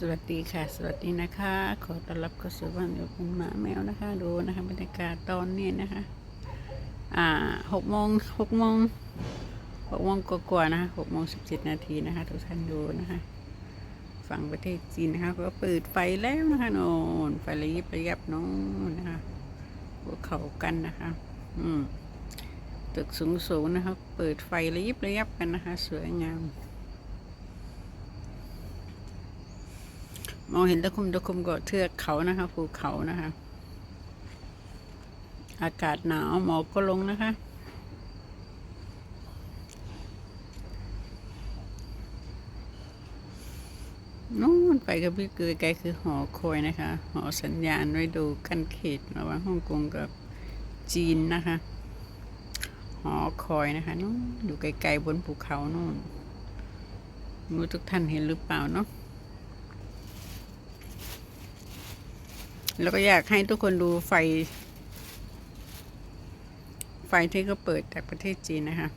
สวัสดีค่ะ สวัสดีนะคะ ขอต้อนรับเข้าสู่บ้านอยู่คุณหมาแมวนะคะ ดูนะคะบรรยากาศตอนนี้นะคะ อ่าหกโมงหกโมงหกโมงกว่าๆนะคะหกโมงสิบเจ็ดนาทีนะคะ ทุกท่านดูนะคะ ฝั่งประเทศจีนนะคะ ก็เปิดไฟแล้วนะคะโน่นไฟระยิบระยับโน่นนะคะพวกเขากันนะคะ อืมตึกสูงๆนะคะ เปิดไฟระยิบระยับกันนะคะ สวยงาม มองเห็นตะคุมตะคุมก็เทือกเขานะคะภูเขานะคะ อากาศหนาวหมอกก็ลงนะคะนู่นไปกับพี่เกยไกลคือหอคอยนะคะ หอสัญญาณไว้ดูกันเขตระหว่างฮ่องกงกับจีนนะคะ หอคอยนะคะนู่นอยู่ไกลๆบนภูเขานู่นไมูทุกท่านเห็นหรือเปล่าเนาะ แล้วก็อยากให้ทุกคนดูไฟ ไฟที่เขาเปิดจากประเทศจีนนะคะ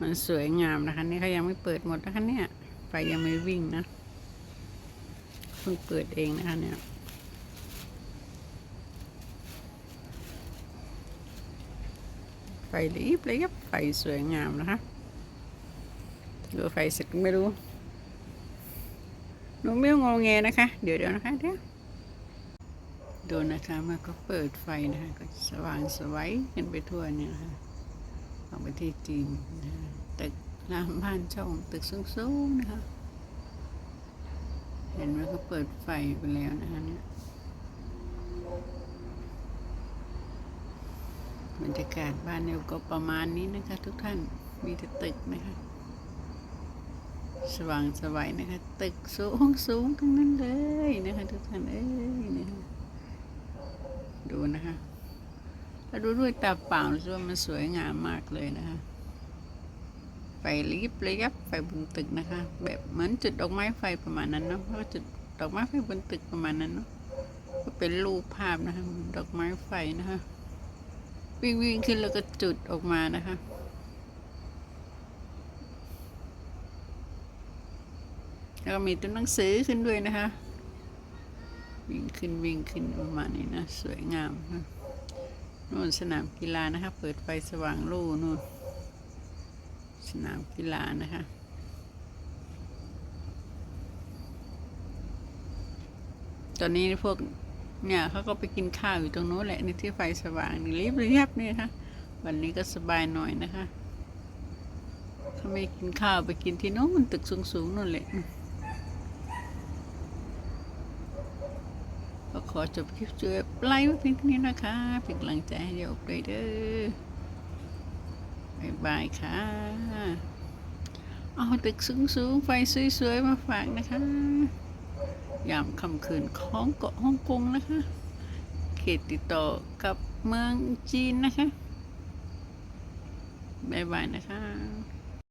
มันสวยงามนะคะ นี่เขายังไม่เปิดหมดนะคะเนี่ย ไฟยังไม่วิ่งนะเพิ่งเปิดเองนะคะเนี่ยไฟรีบเลยยับไฟสวยงามนะคะดูไฟเสร็จไม่รู้หนูไม่งงแงนะคะ เดี๋ยวเดี๋ยวนะคะเดี๋ยว ดูนะคะมันก็เปิดไฟนะคะก็สว่างสวัยกันไปทั่วเนี่ยนะคะของประเทศจีนนะคะตึกรามบ้านช่องตึกสูงๆนะคะเห็นไหมเขาเปิดไฟไปแล้วนะคะเนี่ยบรรยากาศบ้านเนี่ยก็ประมาณนี้นะคะ ทุกท่านมีแต่ตึกนะคะ สว่างสวัยนะคะ ตึกสูงสูงทั้งนั้นเลยนะคะ ทุกท่านเอ้ย นะคะถ้าดูด้วยตาเปล่ารู้ว่ามันสวยงามมากเลยนะคะ ไฟรีบระยับไฟบนตึกนะคะ แบบเหมือนจุดดอกไม้ไฟประมาณนั้นเนาะเพราะจุดดอกไม้ไฟบนตึกประมาณนั้นเนาะก็เป็นรูปภาพนะคะดอกไม้ไฟนะคะ วิ่งวิ่งขึ้นแล้วก็จุดออกมานะคะแล้วก็มีตัวหนังสือขึ้นด้วยนะคะ ขึ้นวิ่งขึ้นประมาณนี้นะ สวยงามนะนู่นสนามกีฬานะคะเปิดไฟสว่างลู่นู่น สนามกีฬานะคะตอนนี้พวกเนี่ยเขาก็ไปกินข้าวอยู่ตรงโน้นแหละในที่ไฟสว่างนี่รีบเรียบเนี่ยนะคะวันนี้ก็สบายหน่อยนะคะเขาไม่กินข้าวไปกินที่โน้นตึกสูงๆนู่นแหละ ขอจบคลิปช่วยไลค์เพียงเท่านี้นะคะ เป็นกำลังใจให้โยกด้วยเด้อบายบายค่ะ เอาตึกสูงๆ ไฟสวยๆ มาฝากนะคะ ยามค่ำคืนของเกาะฮ่องกงนะคะ เขตติดต่อกับเมืองจีนนะคะบายบายนะคะ